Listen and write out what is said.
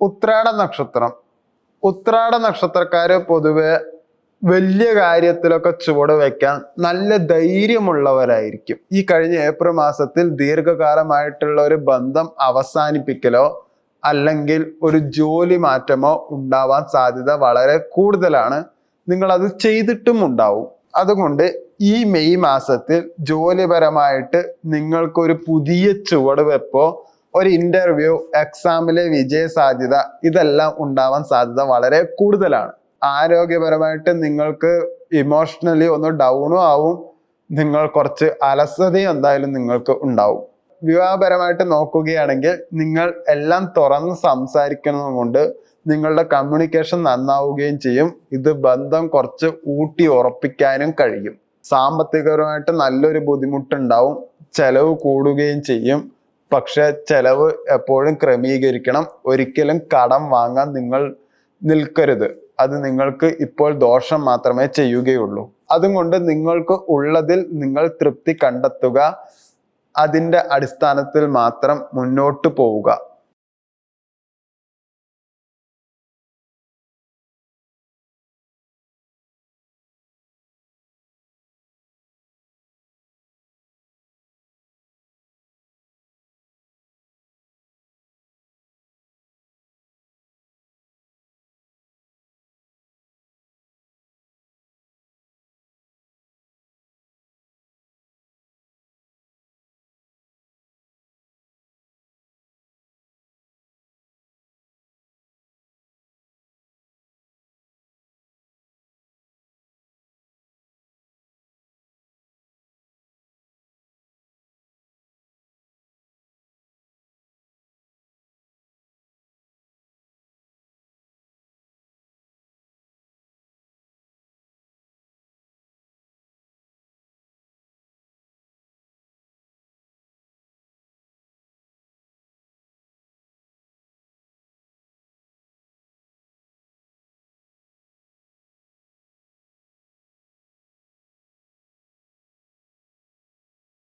ഉത്രാട നക്ഷത്രം. ഉത്രാട നക്ഷത്രക്കാര് പൊതുവെ വലിയ കാര്യത്തിലൊക്കെ ചുവട് വയ്ക്കാൻ നല്ല ധൈര്യമുള്ളവരായിരിക്കും. ഈ കഴിഞ്ഞ ഏപ്രിൽ മാസത്തിൽ ദീർഘകാലമായിട്ടുള്ള ഒരു ബന്ധം അവസാനിപ്പിക്കലോ അല്ലെങ്കിൽ ഒരു ജോലി മാറ്റമോ ഉണ്ടാവാൻ സാധ്യത വളരെ കൂടുതലാണ്. നിങ്ങൾ അത് ചെയ്തിട്ടും ഉണ്ടാവും. അതുകൊണ്ട് ഈ മെയ് മാസത്തിൽ ജോലിപരമായിട്ട് നിങ്ങൾക്കൊരു പുതിയ ചുവടുവെപ്പോ ഒരു ഇന്റർവ്യൂ എക്സാമിലെ വിജയ സാധ്യത ഇതെല്ലാം ഉണ്ടാവാൻ സാധ്യത വളരെ കൂടുതലാണ്. ആരോഗ്യപരമായിട്ട് നിങ്ങൾക്ക് ഇമോഷണലി ഒന്ന് ഡൗണും ആവും. നിങ്ങൾ കുറച്ച് അലസതയും എന്തായാലും നിങ്ങൾക്ക് ഉണ്ടാവും. വിവാഹപരമായിട്ട് നോക്കുകയാണെങ്കിൽ നിങ്ങൾ എല്ലാം തുറന്ന് സംസാരിക്കുന്നത് കൊണ്ട് നിങ്ങളുടെ കമ്മ്യൂണിക്കേഷൻ നന്നാവുകയും ചെയ്യും. ഇത് ബന്ധം കുറച്ച് ഊട്ടി ഉറപ്പിക്കാനും കഴിയും. സാമ്പത്തികപരമായിട്ട് നല്ലൊരു ബുദ്ധിമുട്ടുണ്ടാവും. ചെലവ് കൂടുകയും ചെയ്യും. പക്ഷെ ചെലവ് എപ്പോഴും ക്രമീകരിക്കണം. ഒരിക്കലും കടം വാങ്ങാൻ നിങ്ങൾ നിൽക്കരുത്. അത് നിങ്ങൾക്ക് ഇപ്പോൾ ദോഷം മാത്രമേ ചെയ്യുകയുള്ളൂ. അതുകൊണ്ട് നിങ്ങൾക്ക് ഉള്ളതിൽ നിങ്ങൾ തൃപ്തി കണ്ടെത്തുക. അതിന്റെ അടിസ്ഥാനത്തിൽ മാത്രം മുന്നോട്ട് പോവുക.